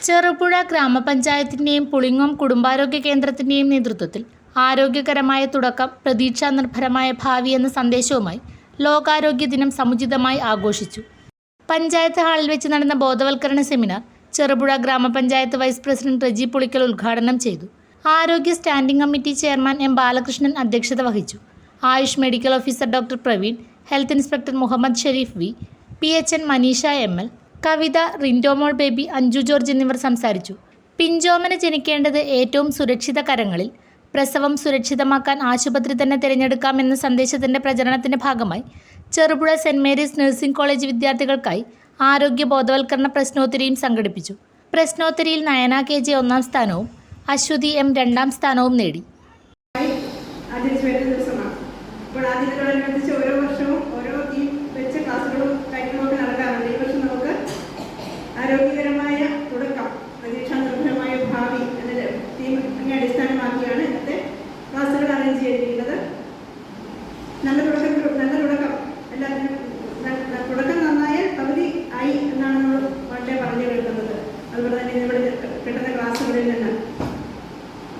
ചെറുപുഴ ഗ്രാമപഞ്ചായത്തിന്റെയും പുളിങ്ങോം കുടുംബാരോഗ്യ കേന്ദ്രത്തിന്റെയും നേതൃത്വത്തിൽ ആരോഗ്യകരമായ തുടക്കം പ്രതീക്ഷാ നിർഭരമായ ഭാവി എന്ന സന്ദേശവുമായി ലോകാരോഗ്യ ദിനം സമുചിതമായി ആഘോഷിച്ചു. പഞ്ചായത്ത് ഹാളിൽ വെച്ച് നടന്ന ബോധവൽക്കരണ സെമിനാർ ചെറുപുഴ ഗ്രാമപഞ്ചായത്ത് വൈസ് പ്രസിഡന്റ് റജി പുളിക്കൽ ഉദ്ഘാടനം ചെയ്തു. ആരോഗ്യ standing committee chairman M Balakrishnan അധ്യക്ഷത വഹിച്ചു. Ayush medical officer doctor Praveen health inspector Muhammad Sharif V P H N Manisha M L Kavitha Rindomol Baby Anju George എന്നിവർ സംസാരിച്ചു. പിഞ്ചോമന ജനിക്കേണ്ടത് ഏറ്റവും സുരക്ഷിത കരങ്ങളിൽ പ്രസവം സുരക്ഷിതമാക്കാൻ ആശുപത്രി തന്നെ തിരഞ്ഞെടുക്കാമെന്ന സന്ദേശത്തിന്റെ പ്രചരണത്തിന്റെ ഭാഗമായി Cherupuzha saint Mary's nursing college വിദ്യാർത്ഥികൾക്കായി ആരോഗ്യ ബോധവൽക്കരണ പ്രശ്നോത്തരിയും സംഘടിപ്പിച്ചു. പ്രശ്നോത്തരിയിൽ നയന കെ ജെ ഒന്നാം സ്ഥാനവും അശ്വതി എം രണ്ടാം സ്ഥാനവും നേടി. ആചരിച്ചു വരുന്ന ദിവസമാണ്. അപ്പോൾ ആ ഓരോ വർഷവും ഓരോ ഈ വെച്ച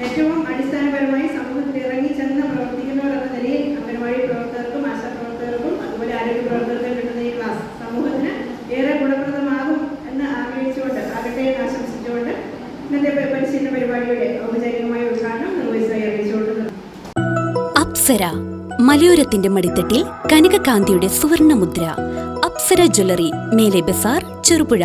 ഏറ്റവും അടിസ്ഥാനപരമായി സമൂഹത്തിൽ ഇറങ്ങി ചെന്ന് പ്രവർത്തിക്കുന്നവർ എന്ന നിലയിൽ അംഗൻവാടി പ്രവർത്തകർക്കും ആശാപ്രവർത്തകർക്കും അതുപോലെ ആരോഗ്യ പ്രവർത്തകർക്കും കിട്ടുന്ന ഈ ക്ലാസ് സമൂഹത്തിന് ഏറെ ഗുണപ്രദമാകും എന്ന് ആഗ്രഹിച്ചുകൊണ്ട് ആകട്ടെ എന്ന് ആശംസിച്ചുകൊണ്ട് ഇന്നത്തെ പരിശീലന പരിപാടിയുടെ ഔപചാരികമായ ഉദ്ഘാടനം നിർവഹിച്ചതായി അറിയിച്ചുകൊണ്ട് അപ്സര മലയോരത്തിന്റെ മടിത്തട്ടിൽ കനകകാന്തിയുടെ സുവർണമുദ്ര. അപ്സര ജ്വല്ലറി മേലെ ബസാർ ചെറുപുഴ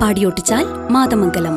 പാടിയോട്ടിച്ചാൽ മാതമംഗലം.